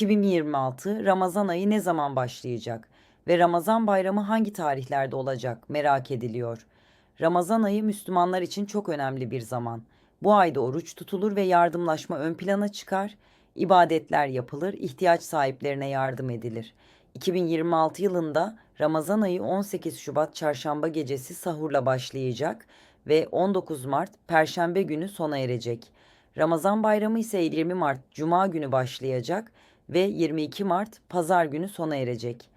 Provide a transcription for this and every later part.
2026 Ramazan ayı ne zaman başlayacak ve Ramazan bayramı hangi tarihlerde olacak merak ediliyor. Ramazan ayı Müslümanlar için çok önemli bir zaman. Bu ayda oruç tutulur ve yardımlaşma ön plana çıkar, ibadetler yapılır, ihtiyaç sahiplerine yardım edilir. 2026 yılında Ramazan ayı 18 Şubat çarşamba gecesi sahurla başlayacak ve 19 Mart perşembe günü sona erecek. Ramazan bayramı ise 20 Mart cuma günü başlayacak ve 22 Mart pazar günü sona erecek.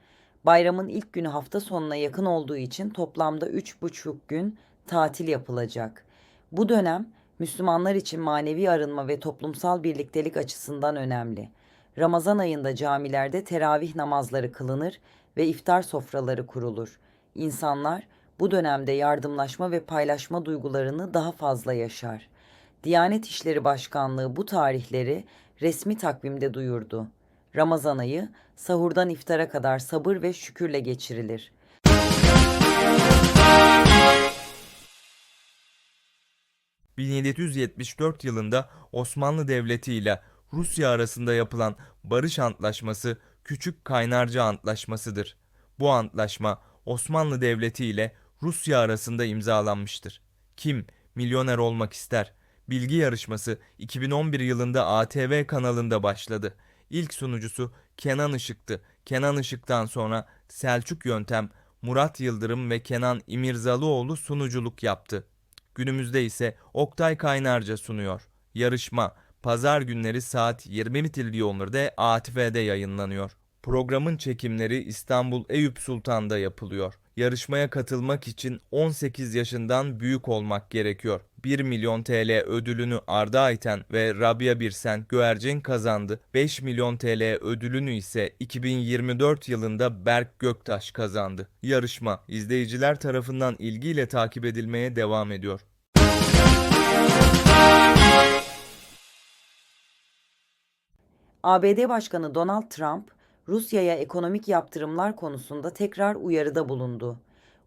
Bayramın ilk günü hafta sonuna yakın olduğu için toplamda 3,5 gün tatil yapılacak. Bu dönem Müslümanlar için manevi arınma ve toplumsal birliktelik açısından önemli. Ramazan ayında camilerde teravih namazları kılınır ve iftar sofraları kurulur. İnsanlar bu dönemde yardımlaşma ve paylaşma duygularını daha fazla yaşar. Diyanet İşleri Başkanlığı bu tarihleri resmi takvimde duyurdu. Ramazan ayı sahurdan iftara kadar sabır ve şükürle geçirilir. ...1774 yılında Osmanlı Devleti ile Rusya arasında yapılan barış antlaşması Küçük Kaynarca Antlaşması'dır. Bu antlaşma Osmanlı Devleti ile Rusya arasında imzalanmıştır. Kim milyoner olmak ister? Bilgi yarışması 2011 yılında ATV kanalında başladı. İlk sunucusu Kenan Işık'tı. Kenan Işık'tan sonra Selçuk Yöntem, Murat Yıldırım ve Kenan İmirzalıoğlu sunuculuk yaptı. Günümüzde ise Oktay Kaynarca sunuyor. Yarışma pazar günleri saat 20.00'de ATV'de yayınlanıyor. Programın çekimleri İstanbul Eyüp Sultan'da yapılıyor. Yarışmaya katılmak için 18 yaşından büyük olmak gerekiyor. 1 milyon TL ödülünü Arda Ayten ve Rabia Birsen Göercen kazandı. 5 milyon TL ödülünü ise 2024 yılında Berk Göktaş kazandı. Yarışma izleyiciler tarafından ilgiyle takip edilmeye devam ediyor. ABD Başkanı Donald Trump, Rusya'ya ekonomik yaptırımlar konusunda tekrar uyarıda bulundu.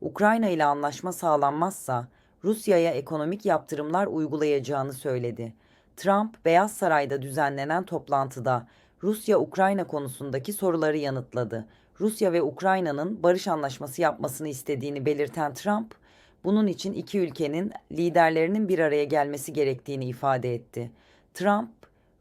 Ukrayna ile anlaşma sağlanmazsa Rusya'ya ekonomik yaptırımlar uygulayacağını söyledi. Trump, Beyaz Saray'da düzenlenen toplantıda Rusya-Ukrayna konusundaki soruları yanıtladı. Rusya ve Ukrayna'nın barış anlaşması yapmasını istediğini belirten Trump, bunun için iki ülkenin liderlerinin bir araya gelmesi gerektiğini ifade etti. Trump,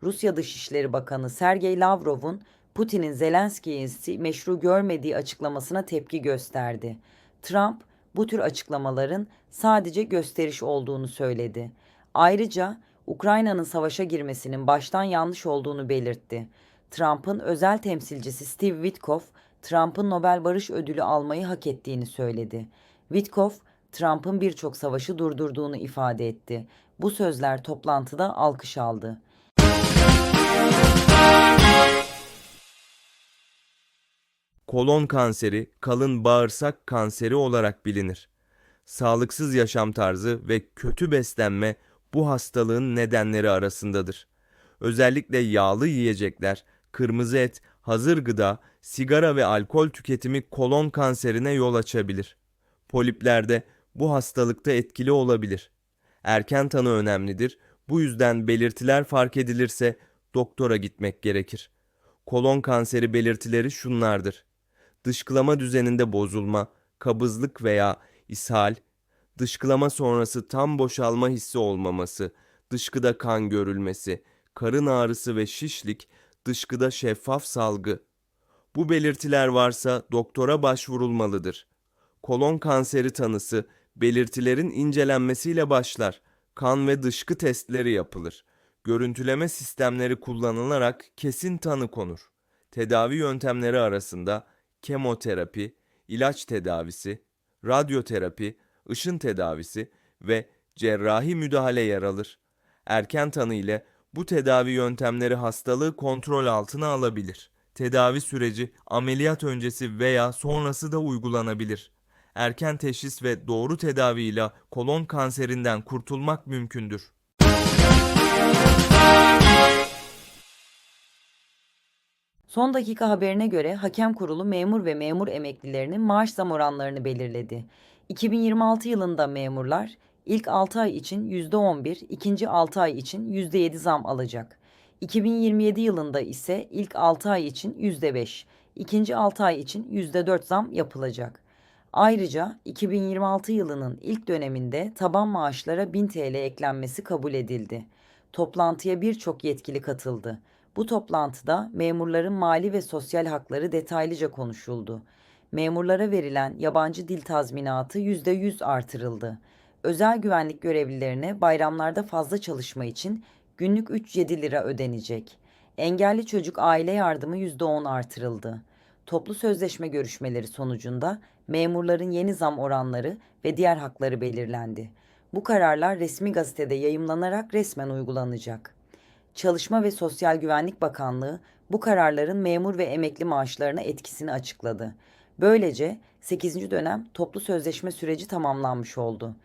Rusya Dışişleri Bakanı Sergey Lavrov'un Putin'in Zelenski'yi meşru görmediği açıklamasına tepki gösterdi. Trump bu tür açıklamaların sadece gösteriş olduğunu söyledi. Ayrıca Ukrayna'nın savaşa girmesinin baştan yanlış olduğunu belirtti. Trump'ın özel temsilcisi Steve Witkoff, Trump'ın Nobel Barış Ödülü almayı hak ettiğini söyledi. Witkoff, Trump'ın birçok savaşı durdurduğunu ifade etti. Bu sözler toplantıda alkış aldı. Kolon kanseri kalın bağırsak kanseri olarak bilinir. Sağlıksız yaşam tarzı ve kötü beslenme bu hastalığın nedenleri arasındadır. Özellikle yağlı yiyecekler, kırmızı et, hazır gıda, sigara ve alkol tüketimi kolon kanserine yol açabilir. Poliplerde bu hastalıkta etkili olabilir. Erken tanı önemlidir. Bu yüzden belirtiler fark edilirse doktora gitmek gerekir. Kolon kanseri belirtileri şunlardır. Dışkılama düzeninde bozulma, kabızlık veya ishal, dışkılama sonrası tam boşalma hissi olmaması, dışkıda kan görülmesi, karın ağrısı ve şişlik, dışkıda şeffaf salgı. Bu belirtiler varsa doktora başvurulmalıdır. Kolon kanseri tanısı belirtilerin incelenmesiyle başlar. Kan ve dışkı testleri yapılır. Görüntüleme sistemleri kullanılarak kesin tanı konur. Tedavi yöntemleri arasında kemoterapi, ilaç tedavisi, radyoterapi, ışın tedavisi ve cerrahi müdahale yer alır. Erken tanı ile bu tedavi yöntemleri hastalığı kontrol altına alabilir. Tedavi süreci ameliyat öncesi veya sonrası da uygulanabilir. Erken teşhis ve doğru tedaviyle kolon kanserinden kurtulmak mümkündür. Son dakika haberine göre hakem kurulu memur ve memur emeklilerinin maaş zam oranlarını belirledi. 2026 yılında memurlar ilk 6 ay için %11, ikinci 6 ay için %7 zam alacak. 2027 yılında ise ilk 6 ay için %5, ikinci 6 ay için %4 zam yapılacak. Ayrıca 2026 yılının ilk döneminde taban maaşlara 1000 TL eklenmesi kabul edildi. Toplantıya birçok yetkili katıldı. Bu toplantıda memurların mali ve sosyal hakları detaylıca konuşuldu. Memurlara verilen yabancı dil tazminatı %100 artırıldı. Özel güvenlik görevlilerine bayramlarda fazla çalışma için günlük 3-7 lira ödenecek. Engelli çocuk aile yardımı %10 artırıldı. Toplu sözleşme görüşmeleri sonucunda memurların yeni zam oranları ve diğer hakları belirlendi. Bu kararlar resmi gazetede yayımlanarak resmen uygulanacak. Çalışma ve Sosyal Güvenlik Bakanlığı bu kararların memur ve emekli maaşlarına etkisini açıkladı. Böylece 8. dönem toplu sözleşme süreci tamamlanmış oldu.